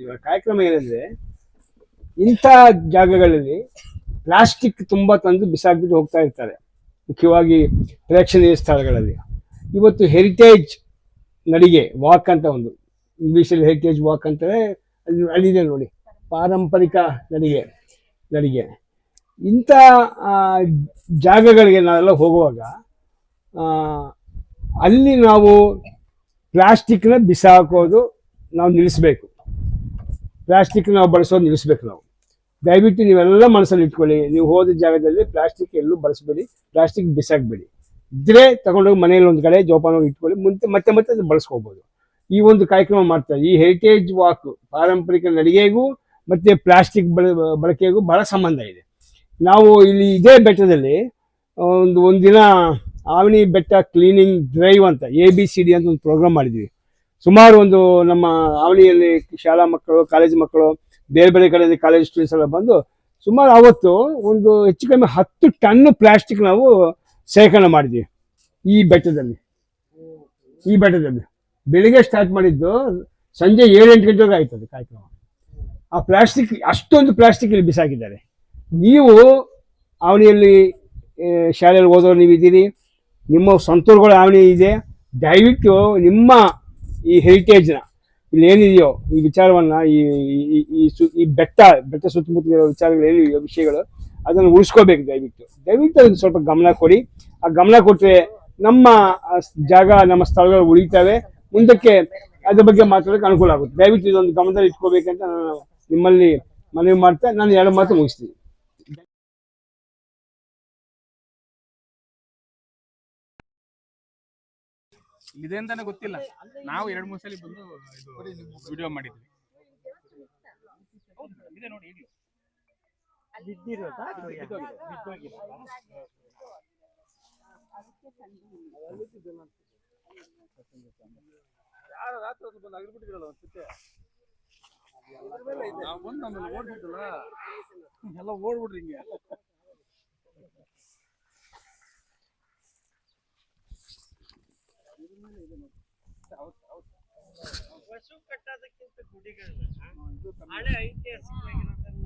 ಇವಾಗ ಕಾರ್ಯಕ್ರಮ ಏನಂದ್ರೆ ಇಂಥ ಜಾಗಗಳಲ್ಲಿ ಪ್ಲಾಸ್ಟಿಕ್ ತುಂಬಾ ತಂದು ಬಿಸಾಕ್ಬಿಟ್ಟು ಹೋಗ್ತಾ ಇರ್ತಾರೆ. ಮುಖ್ಯವಾಗಿ ಪ್ರೇಕ್ಷಣೀಯ ಸ್ಥಳಗಳಲ್ಲಿ. ಇವತ್ತು ಹೆರಿಟೇಜ್ ನಡಿಗೆ ವಾಕ್ ಅಂತ ಒಂದು. ಇಂಗ್ಲೀಷಲ್ಲಿ ಹೆರಿಟೇಜ್ ವಾಕ್ ಅಂತಾರೆ. ಅಲ್ಲಿ ಅಲ್ಲಿದೆ ನೋಡಿ. ಪಾರಂಪರಿಕ ನಡಿಗೆ ನಡಿಗೆ. ಇಂಥ ಜಾಗಗಳಿಗೆ ನಾವೆಲ್ಲ ಹೋಗುವಾಗ ಅಲ್ಲಿ ನಾವು ಪ್ಲಾಸ್ಟಿಕ್ನ ಬಿಸಾಕೋದು ನಾವು ನಿಲ್ಲಿಸ್ಬೇಕು. ಪ್ಲಾಸ್ಟಿಕ್ ನಾವು ಬಳಸೋದು ನಿಲ್ಲಿಸ್ಬೇಕು ನಾವು. ದಯವಿಟ್ಟು ನೀವೆಲ್ಲ ಮನಸ್ಸಲ್ಲಿ ಇಟ್ಕೊಳ್ಳಿ. ನೀವು ಹೋದ ಜಾಗದಲ್ಲಿ ಪ್ಲಾಸ್ಟಿಕ್ ಎಲ್ಲೂ ಬಳಸಬೇಡಿ. ಪ್ಲಾಸ್ಟಿಕ್ ಬಿಸಾಕಬೇಡಿ. ಇದ್ರೆ ತಗೊಂಡೋಗಿ ಮನೆಯಲ್ಲಿ ಒಂದು ಕಡೆ ಜೋಪಾನ ಇಟ್ಕೊಳ್ಳಿ. ಮುಂದೆ ಮತ್ತೆ ಮತ್ತೆ ಅದು ಬಳಸ್ಕೋಬೋದು. ಈ ಒಂದು ಕಾರ್ಯಕ್ರಮ ಮಾಡ್ತಾರೆ. ಈ ಹೆರಿಟೇಜ್ ವಾಕ್ ಪಾರಂಪರಿಕ ನಡಿಗೆಗೂ ಮತ್ತೆ ಪ್ಲಾಸ್ಟಿಕ್ ಬಳ, ಬಳಕೆಗೂ ಬಹಳ ಸಂಬಂಧ ಇದೆ. ನಾವು ಇಲ್ಲಿ ಇದೇ ಬೆಟ್ಟದಲ್ಲಿ ಒಂದು, ಒಂದಿನ ಆವಣಿ ಬೆಟ್ಟ ಕ್ಲೀನಿಂಗ್ ಡ್ರೈವ್ ಅಂತ ಎ ಬಿ ಸಿ ಡಿ ಅಂತ ಒಂದು ಪ್ರೋಗ್ರಾಮ್ ಮಾಡಿದ್ವಿ. ಸುಮಾರು ಒಂದು ನಮ್ಮ ಆವಣಿಯಲ್ಲಿ ಶಾಲಾ ಮಕ್ಕಳು ಕಾಲೇಜು ಮಕ್ಕಳು, ಬೇರೆ ಬೇರೆ ಕಡೆಯಿಂದ ಕಾಲೇಜ್ ಸ್ಟೂಡೆಂಟ್ಸ್ ಎಲ್ಲ ಬಂದು ಸುಮಾರು ಅವತ್ತು ಒಂದು ಹೆಚ್ಚು ಕಮ್ಮಿ ಹತ್ತು ಟನ್ ಪ್ಲಾಸ್ಟಿಕ್ ನಾವು ಶೇಖರಣೆ ಮಾಡಿದ್ವಿ ಈ ಬೆಟ್ಟದಲ್ಲಿ. ಈ ಬೆಟ್ಟದಲ್ಲಿ. ಬೆಳಿಗ್ಗೆ ಸ್ಟಾರ್ಟ್ ಮಾಡಿದ್ದು ಸಂಜೆ ಏಳು ಎಂಟು ಗಂಟೆಗೆ ಆಯ್ತದೆ ಕಾರ್ಯಕ್ರಮ. ಆ ಪ್ಲಾಸ್ಟಿಕ್ ಅಷ್ಟೊಂದು ಪ್ಲಾಸ್ಟಿಕ್ ಇಲ್ಲಿ ಬಿಸಾಕಿದ್ದಾರೆ. ನೀವು ಅವನಿಯಲ್ಲಿ ಶಾಲೆಯಲ್ಲಿ ಓದೋರು ನೀವು ಇದ್ದೀರಿ ನಿಮ್ಮ ಸ್ವಂತೂರುಗಳು ಆವಣಿ ಇದೆ. ದಯವಿಟ್ಟು ನಿಮ್ಮ ಈ ಹೆರಿಟೇಜ್ನ ಇಲ್ಲಿ ಏನಿದೆಯೋ ಈ ವಿಚಾರವನ್ನು ಈ, ಈ- ಈ- ಈ ಸು, ಈ ಬೆಟ್ಟ ಬೆಟ್ಟ ಸುತ್ತಮುತ್ತಲಿರೋ ವಿಚಾರಗಳು ಏನಿದೆಯೋ ವಿಷಯಗಳು ಅದನ್ನು ಉಳಿಸ್ಕೋಬೇಕು ದಯವಿಟ್ಟು. ದಯವಿಟ್ಟು ಅದನ್ನು ಸ್ವಲ್ಪ ಗಮನ ಕೊಡಿ. ಆ ಗಮನ ಕೊಟ್ಟರೆ ನಮ್ಮ ಜಾಗ, ನಮ್ಮ ಸ್ಥಳಗಳು ಉಳಿತಾವೆ. ಮುಂದಕ್ಕೆ ಅದ್ರ ಬಗ್ಗೆ ಮಾತಾಡೋಕೆ ಅನುಕೂಲ ಆಗುತ್ತೆ. ದಯವಿಟ್ಟು ಇದೊಂದು ಗಮನದಲ್ಲಿ ಇಟ್ಕೋಬೇಕಂತ ನಾನು ನಿಮ್ಮಲ್ಲಿ ಮನವಿ ಮಾಡ್ತಾ, ನಾನು ಎರಡು ಮಾತು ಮುಗಿಸ್ತೀನಿ. ಇದೆ ಅಂತಾನೆ ಗೊತ್ತಿಲ್ಲ. ನಾವು ಎರಡ್ ಮೂರ್ ಸಲ ಬಂದು ಇದು ವಿಡಿಯೋ ಮಾಡಿದ್ವಿ. ಹೌದು, ಇದೆ ನೋಡಿ ಈಗ್ಲೂ. ನಾವು ಬಂದು ಆಮೇಲೆ ಓಡ್ಬಿಟ್ಟಲ್ಲ ಎಲ್ಲ ಓಡ್ಬಿಡ್ರಿ ಹಿಂಗೆ.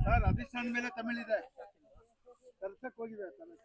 ಸರ್ ಅಧಿಷ್ಠಾನ ಮೇಲೆ ತಮಿಳಿದೆ. ತರ್ಸಕ್ ಹೋಗಿದೆ ತಮಿಳ್.